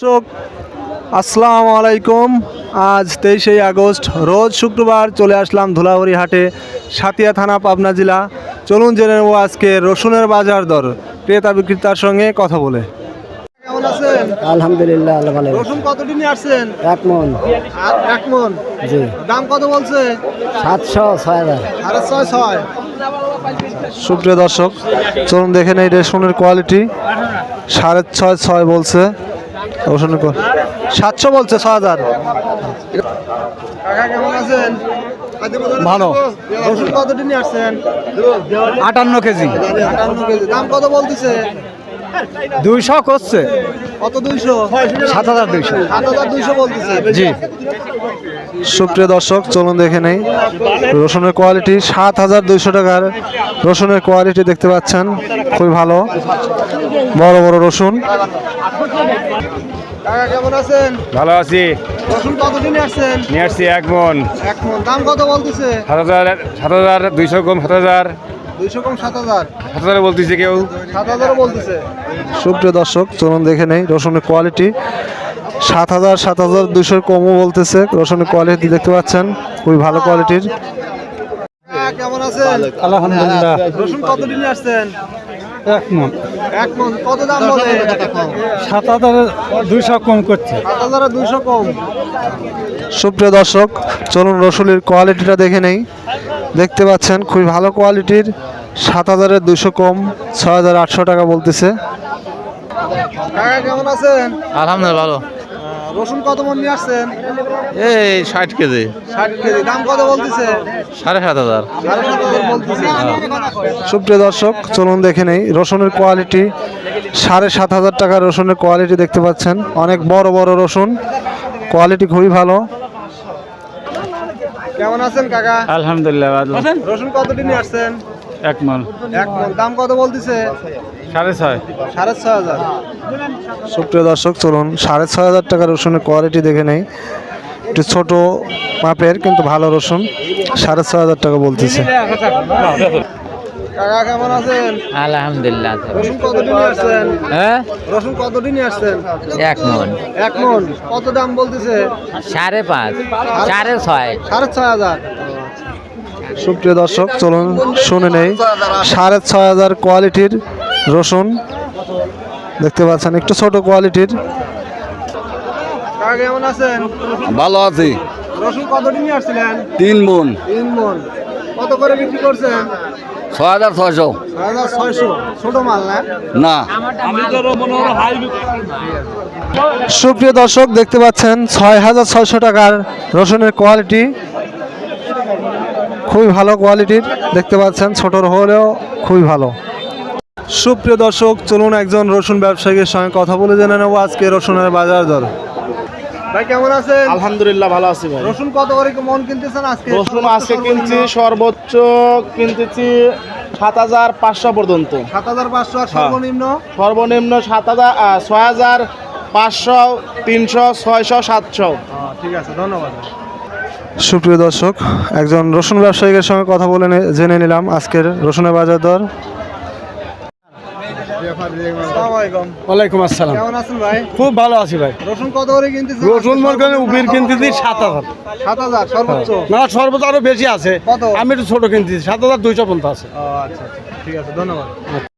দর্শক আসসালামু আলাইকুম। আজ তেইশে আগস্ট রোজ শুক্রবার চলে আসলাম ধুলাউড়ি হাটে সাতিয়া থানা পাবনা জেলা। চলুন জেনে নেব আজকে রসুনের বাজার দর। ক্রেতা বিক্রেতার সঙ্গে কথা বলে। কেমন আছেন? আলহামদুলিল্লাহ আল্লাহ ভালো রসুন কতটি নিয়ে আসছেন? এক মন। আর এক মন। জি। দাম কত বলছে? সাতশো ছয় হাজার। সাড়ে ছয় ছয়। সুপ্রিয় দর্শক চলুন দেখে নেই রসুনের কোয়ালিটি সাড়ে ছয় ছয় বলছে। রসুনের সাতশো বলছে ছ হাজার। ভালো। রসুন কতটি নিয়ে আসছেন আটান্ন কেজি। আটান্ন কেজি। দাম কত বলতেছে? দুইশো করছে। কত দুইশো? সাত হাজার দুইশো। সাত হাজার দুইশো বলতেছে। জি। সুপ্রিয় দর্শক চলুন দেখে নেই। রসুনের কোয়ালিটি সাত হাজার দুইশো টাকার রসুনের কোয়ালিটি দেখতে পাচ্ছেন। খুবই ভালো। বড় বড় রসুন। কেমন আছেন? ভালো আছি। রসুন কতদিন আসছেন নিয়ে আসছি এক মন। এক মন। দাম কত বলতেছে? সাত হাজার সাত হাজার দুইশো কম সাত হাজার। দুইশো কম সাত হাজার। সাত হাজার বলতেছে কেউ? সাত হাজারও বলতেছে। সুপ্রিয় দর্শক চলুন দেখে নেই রসুনের কোয়ালিটি সাত হাজার সাত হাজার দুশোর কমও বলতেছে রসুনের কোয়ালিটি দেখতে পাচ্ছেন খুবই ভালো কোয়ালিটির কেমন আছেন? আলহামদুলিল্লাহ। রসুন কত দিনে আসছেন? এক মন। এক মন কত দাম বলে? সাত হাজার দুইশো কম করছে। সাত হাজার দুশো কম। সুপ্রিয় দর্শক চলুন রসুনের কোয়ালিটিটা দেখে নেই। দেখতে পাচ্ছেন খুবই ভালো কোয়ালিটির সাত হাজারের দুশো কম ছয় হাজার আটশো টাকা বলতেছে। কেমন আছেন? আলহামদুলিল্লাহ ভালো। রসুন কত মন নিয়ে আসছেন? এই ষাট কেজি। ষাট কেজি দাম কত বলতেছে? সাড়ে সাত হাজার। বলতেছে। সুপ্রিয় দর্শক চলুন দেখে নেই রসুনের কোয়ালিটি সাড়ে সাত হাজার টাকার রসুনের কোয়ালিটি দেখতে পাচ্ছেন। অনেক বড় বড় রসুন কোয়ালিটি খুবই ভালো। কেমন আছেন কাকা? আলহামদুলিল্লাহ ভালো। রসুন কতটি নিয়ে আসছেন? এক মন। এক মন। দাম কত বলতেছে? সাড়ে ছয়। সাড়ে ছয় হাজার। সুপ্রিয় দর্শক চলুন সাড়ে ছয় হাজার টাকার রসুনের কোয়ালিটি দেখে নেই। একটু ছোট মাপের কিন্তু ভালো রসুন। সাড়ে ছয় হাজার টাকা বলতেছে। কাকা কেমন আছেন? আলহামদুলিল্লাহ রসুন কতটি নিয়ে আসছেন? হ্যাঁ? রসুন কতটি নিয়ে আসছেন? এক মন। এক মন। কত দাম বলতেছে? সাড়ে পাঁচ। সাড়ে ছয়। সাড়ে ছয় হাজার। সুপ্রিয় দর্শক চলুন শুনে নেই। সাড়ে ছয় হাজার কোয়ালিটির রসুন। দেখতে পাচ্ছেন একটু ছোট কোয়ালিটির। কেমন আছেন? ভালো আছি। রসুন কতটি নিয়ে আসছিলেন? তিন মন। তিন মন। কত করে বিক্রি করছেন? ছয় হাজার ছয়শো। না? সুপ্রিয় দর্শক দেখতে পাচ্ছেন ছয় হাজার ছয়শো টাকার রসুনের কোয়ালিটি। খুবই ভালো কোয়ালিটির দেখতে পাচ্ছেন ছোটর হলেও খুবই ভালো। সুপ্রিয় দর্শক চলুন একজন রসুন ব্যবসায়ীর সঙ্গে কথা বলে জেনে নেব আজকে রসুনের বাজার দর। ভাই কেমন আছেন? আলহামদুলিল্লাহ ভালো আছি ভাই। রসুন কত করে মন কিনতেছেন আজকে? রসুন আজকে কিনছি সর্বোচ্চ কিনতেছি সাত হাজার পাঁচশো পর্যন্ত। সাত হাজার পাঁচশো আর সর্বনিম্ন? সর্বনিম্ন সাত হাজার ছয় হাজার পাঁচশো তিনশো ছয়শো সাতশো। ঠিক আছে ধন্যবাদ। সুপ্রিয় দর্শক একজন রসুন ব্যবসায়ীর সঙ্গে কথা বলে নে- জেনে নিলাম আজকের রসুনের বাজার দর। ওয়ালাইকুম আসসালাম। কেমন আছেন ভাই? খুব ভালো আছি ভাই। রসুন কত করে রসুন কিনতেছি সাত হাজার। সাত হাজার সর্বোচ্চ? না সর্বোচ্চ আরও বেশি আছে? আমি একটু ছোট কিনতেছি সাত হাজার দুইশো পঞ্চাশ। ও আচ্ছা আচ্ছা। ঠিক আছে ধন্যবাদ।